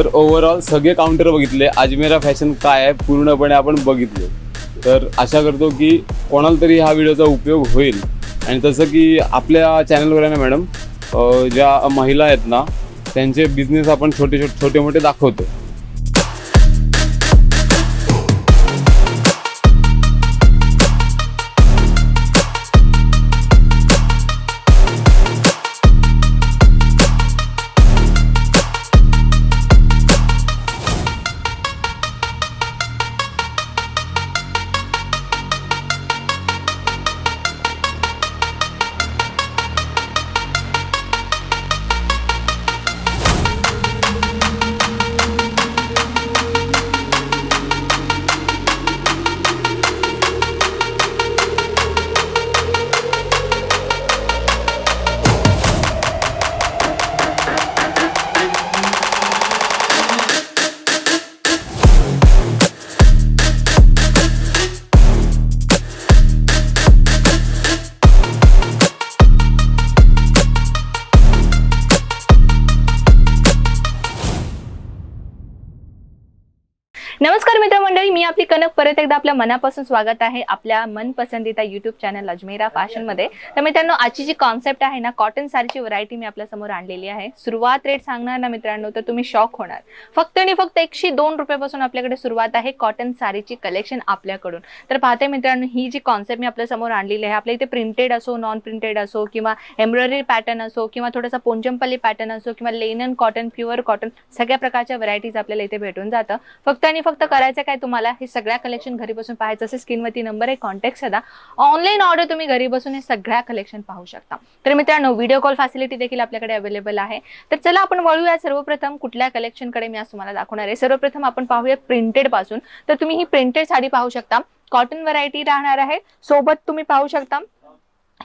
तर ओव्हरऑल सगळे काउंटर बघितले. अजमेरा फॅशन काय आहे पूर्णपणे आपण बघितले. तर आशा करतो की कोणाला तरी हा व्हिडिओचा उपयोग होईल. आणि तसं की आपल्या चॅनलवर आहे ना मॅडम ज्या महिला आहेत ना त्यांचे बिझनेस आपण छोटे छोटे छोटे मोठे दाखवतो. मी आपली कनक परत एकदा आपल्या मनापासून स्वागत आहे आपल्या मनपसंदीदा युट्यूब चॅनल अजमेरा फॅशनमध्ये. तर मित्रांनो आजची जी कॉन्सेप्ट आहे ना कॉटन साडीची व्हरायटी मी आपल्यासमोर आणलेली आहे. सुरुवात रेट सांगणार ना मित्रांनो तर तुम्ही शॉक होणार. फक्त आणि फक्त एकशे दोन रुपयापासून आपल्याकडे सुरुवात आहे कॉटन साडीची कलेक्शन आपल्याकडून. तर पाहते मित्रांनो ही जी कॉन्सेप्ट मी आपल्यासमोर आणलेली आहे आपल्या इथे प्रिंटेड असो नॉन प्रिंटेड असो किंवा एम्ब्रॉयडरी पॅटर्न असो किंवा थोडासा पोंजमपल्ली पॅटर्न असो किंवा लेनन कॉटन प्युअर कॉटन सगळ्या प्रकारच्या व्हरायटीज आपल्याला इथे भेटून जातं. फक्त आणि फक्त करायचं काय तुम्हाला? हे सगळ्या कलेक्शन घरी बसून पाहायचं असेल स्क्रीनवरती नंबर आहे कॉन्टॅक्ट साधा ऑनलाईन ऑर्डर तुम्ही घरी बसून हे सगळ्या कलेक्शन पाहू शकता. तर मित्रांनो व्हिडिओ कॉल फॅसिलिटी देखील आपल्याकडे अवेलेबल आहे. तर चला आपण वळूया सर्वप्रथम कुठल्या कलेक्शनकडे मी आज तुम्हाला दाखवणार आहे. सर्वप्रथम आपण पाहूया प्रिंटेडपासून. तर तुम्ही ही प्रिंटेड साडी पाहू शकता. कॉटन व्हरायटी राहणार आहे. सोबत तुम्ही पाहू शकता.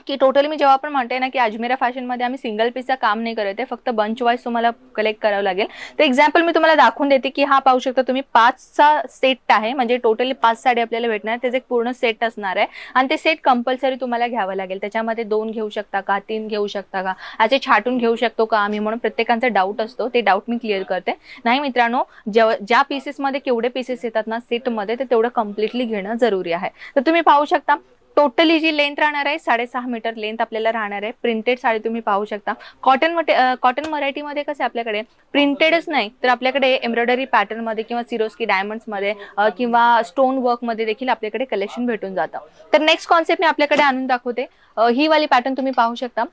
की टोटली मी जेव्हा पण म्हणते ना की अजमेरा फॅशनमध्ये आम्ही सिंगल पीसचं काम नाही करत आहे फक्त बंच वाईज तुम्हाला कलेक्ट करावं लागेल. तर एक्झाम्पल मी तुम्हाला दाखवून देते की हा पाहू शकता तुम्ही पाचचा सेट आहे म्हणजे टोटली पाच साडी आपल्याला भेटणार त्याचं एक पूर्ण सेट असणार आहे. आणि ते सेट कंपल्सरी तुम्हाला घ्यावं लागेल. त्याच्यामध्ये दोन घेऊ शकता का तीन घेऊ शकता का असे छाटून घेऊ शकतो का आम्ही म्हणून प्रत्येकाचा डाऊट असतो ते डाऊट मी क्लिअर करते. नाही मित्रांनो ज्या ज्या पीसेसमध्ये केवढे पीसेस येतात ना सेटमध्ये ते तेवढं कम्प्लिटली घेणं जरुरी आहे. तर तुम्ही पाहू शकता टोटली जी लेंथ राहणार आहे साडेसहा मीटर लेंथ आपल्याला राहणार आहे. प्रिंटेड साडी तुम्ही पाहू शकता. कॉटन मटे कॉटन मराठीमध्ये कसं आहे आपल्याकडे? प्रिंटेडच नाही. तर आपल्याकडे एम्ब्रॉयडरी पॅटर्नमध्ये किंवा सिरोस्की डायमंड्समध्ये किंवा स्टोन वर्कमध्ये देखील आपल्याकडे कलेक्शन भेटून जातं. तर नेक्स्ट कॉन्सेप्ट मी आपल्याकडे आणून दाखवते. ही वाली पॅटर्न तुम्ही पाहू शकता.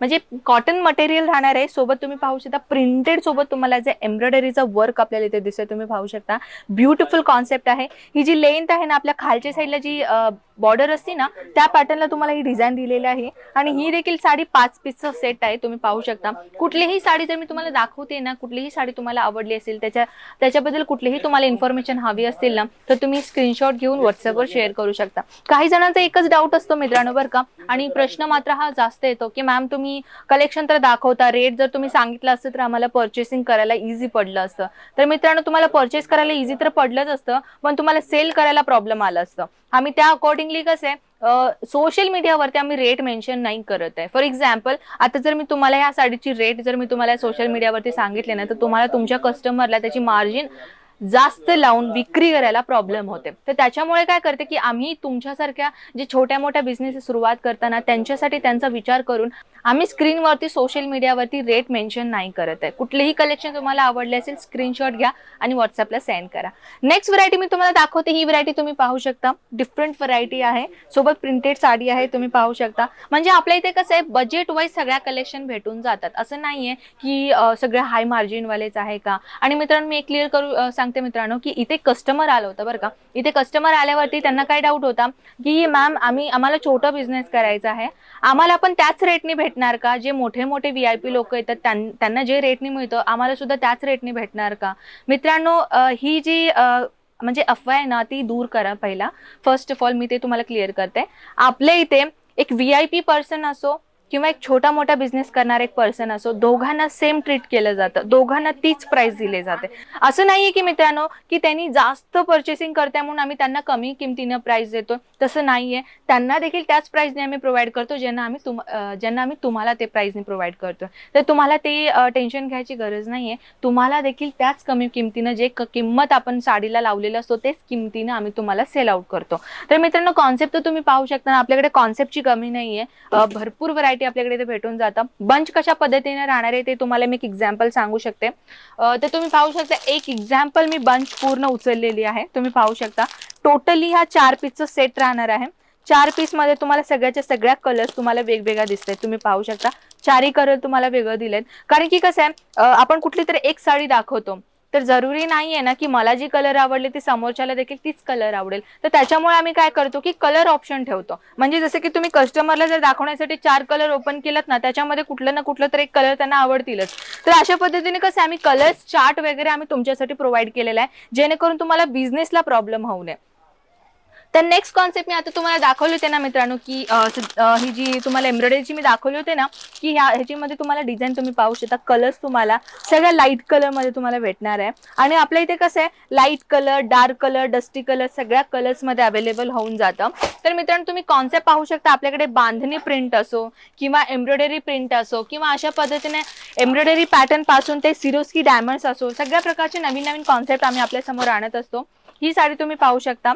म्हणजे कॉटन मटेरियल राहणार आहे. सोबत तुम्ही पाहू शकता. प्रिंटेड सोबत तुम्हाला जे एम्ब्रॉयडरीचं वर्क आपल्याला इथे दिसतोय तुम्ही पाहू शकता. ब्युटिफुल कॉन्सेप्ट आहे. ही जी लेंथ आहे ना आपल्या खालच्या साईडला जी बॉर्डर असते ना त्या पॅटर्नला तुम्हाला ही डिझाईन दिलेली आहे. आणि ही देखील साडी पाच पीसचा सेट आहे तुम्ही पाहू शकता. कुठलीही साडी जर मी तुम्हाला दाखवते ना कुठलीही साडी तुम्हाला आवडली असेल त्याच्या त्याच्याबद्दल कुठलीही तुम्हाला इन्फॉर्मेशन हवी असतील ना तर तुम्ही स्क्रीनशॉट घेऊन व्हॉट्सअपवर शेअर करू शकता. काही जणांचा एकच डाऊट असतो मित्रांनो बरं का. आणि प्रश्न मात्र हा जास्त येतो की मॅम तुम्ही कलेक्शन तर दाखवता रेट जर तुम्ही सांगितलं असतं तर आम्हाला पर्चेसिंग करायला इझी पडलं असतं. तर मित्रांनो तुम्हाला परचेस करायला इझी तर पडलंच असतं पण तुम्हाला सेल करायला प्रॉब्लेम आला असतं. आम्ही त्या अकॉर्डिंगली कसं आहे सोशल मीडियावरती आम्ही रेट मेन्शन नाही करत आहे. फॉर एक्झाम्पल आता जर मी तुम्हाला या साडीची रेट जर मी तुम्हाला सोशल मीडियावरती सांगितले ना तर तुम्हाला तुमच्या कस्टमरला त्याची मार्जिन जास्त लावून विक्री करायला प्रॉब्लेम होते. तर त्याच्यामुळे काय करते की आम्ही तुमच्यासारख्या जे छोट्या मोठ्या बिझनेस सुरुवात करताना त्यांच्यासाठी त्यांचा विचार करून आम्ही स्क्रीनवरती सोशल मीडियावरती रेट मेन्शन नाही करत आहे. कुठलेही कलेक्शन तुम्हाला आवडले असेल स्क्रीनशॉट घ्या आणि व्हॉट्सअपला सेंड करा. नेक्स्ट व्हरायटी मी तुम्हाला दाखवते. ही व्हरायटी तुम्ही पाहू शकता. डिफरंट व्हरायटी आहे. सोबत प्रिंटेड साडी आहे तुम्ही पाहू शकता. म्हणजे आपल्या इथे कसं आहे बजेट वाईज सगळ्या कलेक्शन भेटून जातात. असं नाहीये की सगळं हाय मार्जिनवालेच आहे का? आणि मित्रांनो मी क्लिअर करू सांग सांगते मित्रांनो की इथे कस्टमर आलं होतं बरं का. इथे कस्टमर आल्यावरती त्यांना काय डाऊट होता की मॅम आम्ही आम्हाला छोटा बिझनेस करायचा आहे. आम्हाला पण त्याच रेटनी भेटणार का? जे मोठे मोठे व्ही आय पी लोक येतात त्यांना जे रेटनी मिळतं आम्हाला सुद्धा त्याच रेटनी भेटणार का? मित्रांनो ही जी म्हणजे अफवा आहे ना ती दूर करा पहिला. फर्स्ट ऑफ ऑल मी ते तुम्हाला क्लिअर करते. आपल्या इथे एक व्ही आय पी पर्सन असो किंवा एक छोटा मोठा बिझनेस करणारा एक पर्सन असो दोघांना सेम ट्रीट केलं जातं. दोघांना तीच प्राइस दिली जाते. असं नाहीये की मित्रांनो की त्यांनी जास्त परचेसिंग करते म्हणून आम्ही त्यांना कमी किमतीनं प्राइस देतो तसं नाहीये. त्यांना देखील त्याच प्राइसने आम्ही प्रोव्हाइड करतो ज्यांना आम्ही तुम ज्यांना आम्ही तुम्हाला ते प्राइसने प्रोव्हाइड करतो तर तुम्हाला ते टेन्शन घ्यायची गरज नाहीये. तुम्हाला देखील त्याच कमी किमतीनं जे किंमत आपण साडीला लावलेलं असतो तेच किमतीनं आम्ही तुम्हाला सेल आउट करतो. तर मित्रांनो कॉन्सेप्ट तर तुम्ही पाहू शकता ना, आपल्याकडे कॉन्सेप्टची कमी नाहीये. भरपूर व्हरायटी आपल्याकडे इथे भेटून जातं. बंच कशा पद्धतीने राहणार आहे ते तुम्हाला मी एक एक्झाम्पल सांगू शकते. तर तुम्ही पाहू शकता एक एक्झाम्पल मी बंच पूर्ण उचललेली आहे. तुम्ही पाहू शकता. टोटली हा चार पीसचा सेट राहणार आहे. चार पीसमध्ये तुम्हाला सगळ्याच्या सगळ्या कलर्स तुम्हाला वेगवेगळ्या दिसत आहेत तुम्ही पाहू शकता. चारही कलर तुम्हाला वेगळं दिलेत. कारण की कसं आहे आपण कुठली तरी एक साडी दाखवतो. तर जरुरी नाहीये ना की मला जी कलर आवडली ती समोरच्याला देखील तीच कलर आवडेल. तर त्याच्यामुळे आम्ही काय करतो की कलर ऑप्शन ठेवतो. म्हणजे जसं की तुम्ही कस्टमरला जर दाखवण्यासाठी चार कलर ओपन केलात ना त्याच्यामध्ये कुठलं ना कुठलं तर एक कलर त्यांना आवडतीलच. तर अशा पद्धतीने कसं आहे, आम्ही कलर्स चार्ट वगैरे आम्ही तुमच्यासाठी प्रोव्हाइड केलेला आहे जेणेकरून तुम्हाला बिझनेसला प्रॉब्लेम होऊ नये. तर नेक्स्ट कॉन्सेप्ट मी आता तुम्हाला दाखवले होते ना मित्रांनो की ही जी तुम्हाला एम्ब्रॉयडरीची मी दाखवली होते ना की ह्या ह्याच्यामध्ये तुम्हाला डिझाईन तुम्ही पाहू शकता कलर्स तुम्हाला सगळ्या लाइट कलरमध्ये तुम्हाला भेटणार आहे. आणि आपल्या इथे कसं आहे light colour dark colour dusty colour सगळ्या कलर्समध्ये अवेलेबल होऊन जातं. तर मित्रांनो तुम्ही कॉन्सेप्ट पाहू शकता आपल्याकडे बांधणी प्रिंट असो किंवा एम्ब्रॉयडरी प्रिंट असो किंवा अशा पद्धतीने एम्ब्रॉयडरी पॅटर्नपासून ते सिरोस्की डायमंड्स असो सगळ्या प्रकारचे नवीन नवीन कॉन्सेप्ट आम्ही आपल्यासमोर आणत असतो. ही साडी तुम्ही पाहू शकता.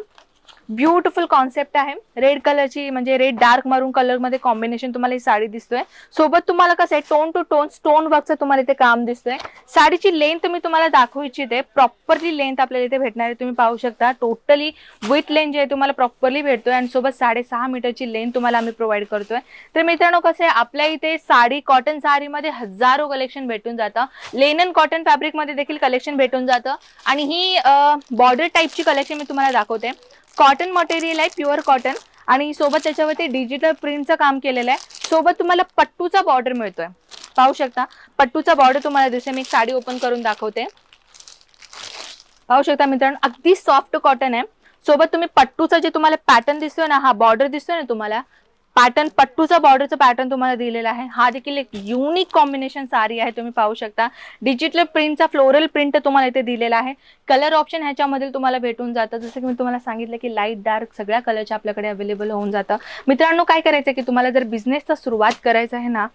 ब्युटिफुल कॉन्सेप्ट आहे. रेड कलरची म्हणजे रेड डार्क मरून कलरमध्ये कॉम्बिनेशन तुम्हाला ही साडी दिसतोय. सोबत तुम्हाला कसं आहे टोन टू टोन स्टोन वर्कचं तुम्हाला इथे काम दिसतोय. साडीची लेंथ मी तुम्हाला दाखवू इच्छिते. प्रॉपरली लेंथ आपल्याला इथे भेटणार आहे तुम्ही पाहू शकता. टोटली विथ लेंथ जे आहे तुम्हाला प्रॉपरली भेटतोय आणि सोबत साडेसहा मीटरची लेंथ तुम्हाला आम्ही प्रोव्हाइड करतोय. तर मित्रांनो कसं आहे आपल्या इथे साडी कॉटन साडीमध्ये हजारो कलेक्शन भेटून जातं. लेनन कॉटन फॅब्रिकमध्ये देखील कलेक्शन भेटून जातं. आणि ही बॉर्डर टाईपची कलेक्शन मी तुम्हाला दाखवते. कॉटन मटेरियल आहे प्युअर कॉटन आणि सोबत त्याच्यावरती डिजिटल प्रिंटचं काम केलेलं आहे. सोबत तुम्हाला पट्टूचा बॉर्डर मिळतोय. पाहू शकता. पट्टूचा बॉर्डर तुम्हाला दिसते मी एक साडी ओपन करून दाखवते. पाहू शकता मित्रांनो अगदी सॉफ्ट कॉटन आहे. सोबत तुम्ही पट्टूचा जे तुम्हाला पॅटर्न दिसतोय ना हा बॉर्डर दिसतोय ना तुम्हाला पॅटर्न पट्टूचा बॉर्डरचा पॅटर्न तुम्हाला दिलेला आहे. हा देखील एक युनिक कॉम्बिनेशन साडी आहे तुम्ही पाहू शकता. डिजिटल प्रिंटचा फ्लोरल प्रिंट तुम्हाला इथे दिलेला आहे. कलर ऑप्शन ह्याच्यामध्ये तुम्हाला भेटून जातं. जसं की मी तुम्हाला सांगितलं की लाइट डार्क सगळ्या कलरच्या आपल्याकडे अवेलेबल होऊन जातं. मित्रांनो काय करायचं की तुम्हाला जर बिझनेसचा सुरुवात करायचं आहे ना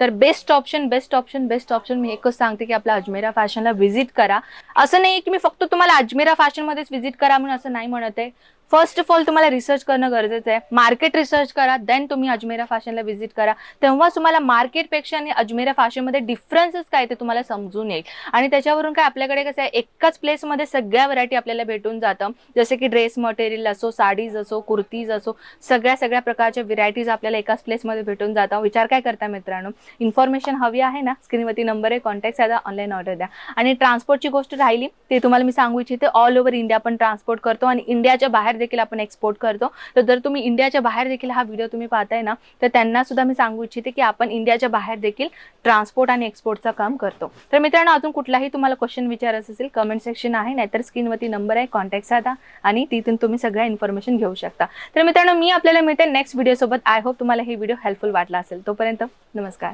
तर best option best option best option मी एकच सांगते की आपल्या अजमेरा फॅशनला व्हिजिट करा. असं नाही की मी फक्त तुम्हाला अजमेरा फॅशनमध्येच व्हिजिट करा म्हणून असं नाही म्हणत आहे. फर्स्ट ऑफ ऑल तुम्हाला रिसर्च करणं गरजेचं आहे. मार्केट रिसर्च करा देन तुम्ही अजमेरा फॅशनला व्हिजिट करा. तेव्हा तुम्हाला मार्केटपेक्षा आणि अजमेरा फॅशनमध्ये डिफरन्सेस काय ते तुम्हाला समजून येईल. आणि त्याच्यावरून काय आपल्याकडे कसं आहे एकाच प्लेसमध्ये सगळ्या व्हरायटी आपल्याला भेटून जातं. जसे की ड्रेस मटेरियल असो साडीज असो कुर्तीज असो सगळ्या सगळ्या प्रकारच्या व्हरायटीज आपल्याला एकाच प्लेसमध्ये भेटून जातं. विचार काय करता मित्रांनो? इन्फॉर्मेशन हवी आहे ना? स्क्रीनवरती नंबर आहे कॉन्टॅक्ट साधा ऑनलाईन ऑर्डर द्या. आणि ट्रान्सपोर्टची गोष्ट राहिली ते तुम्हाला मी सांगू इच्छिते ऑल ओव्हर इंडिया आपण ट्रान्सपोर्ट करतो आणि इंडियाच्या बाहेर देखील आपण एक्सपोर्ट करतो. तर जर तुम्ही इंडियाच्या बाहेर देखील हा व्हिडिओ तुम्ही पाहताय ना तर त्यांना सुद्धा मी सांगू इच्छिते की आपण इंडियाच्या बाहेर देखील ट्रान्सपोर्ट आणि एक्सपोर्टचं काम करतो. तर मित्रांनो अजून कुठलाही तुम्हाला क्वेश्चन विचारायचं असेल कमेंट सेक्शन आहे नाहीतर स्क्रीनवरती नंबर आहे कॉन्टॅक्ट साधा आणि तिथून तुम्ही सगळ्या इन्फॉर्मेशन घेऊ शकता. तर मित्रांनो मी आपल्याला मिळते नेक्स्ट व्हिडिओ सोबत. आय होप तुम्हाला हे व्हिडिओ हेल्पफुल वाटला असेल. तोपर्यंत नमस्कार.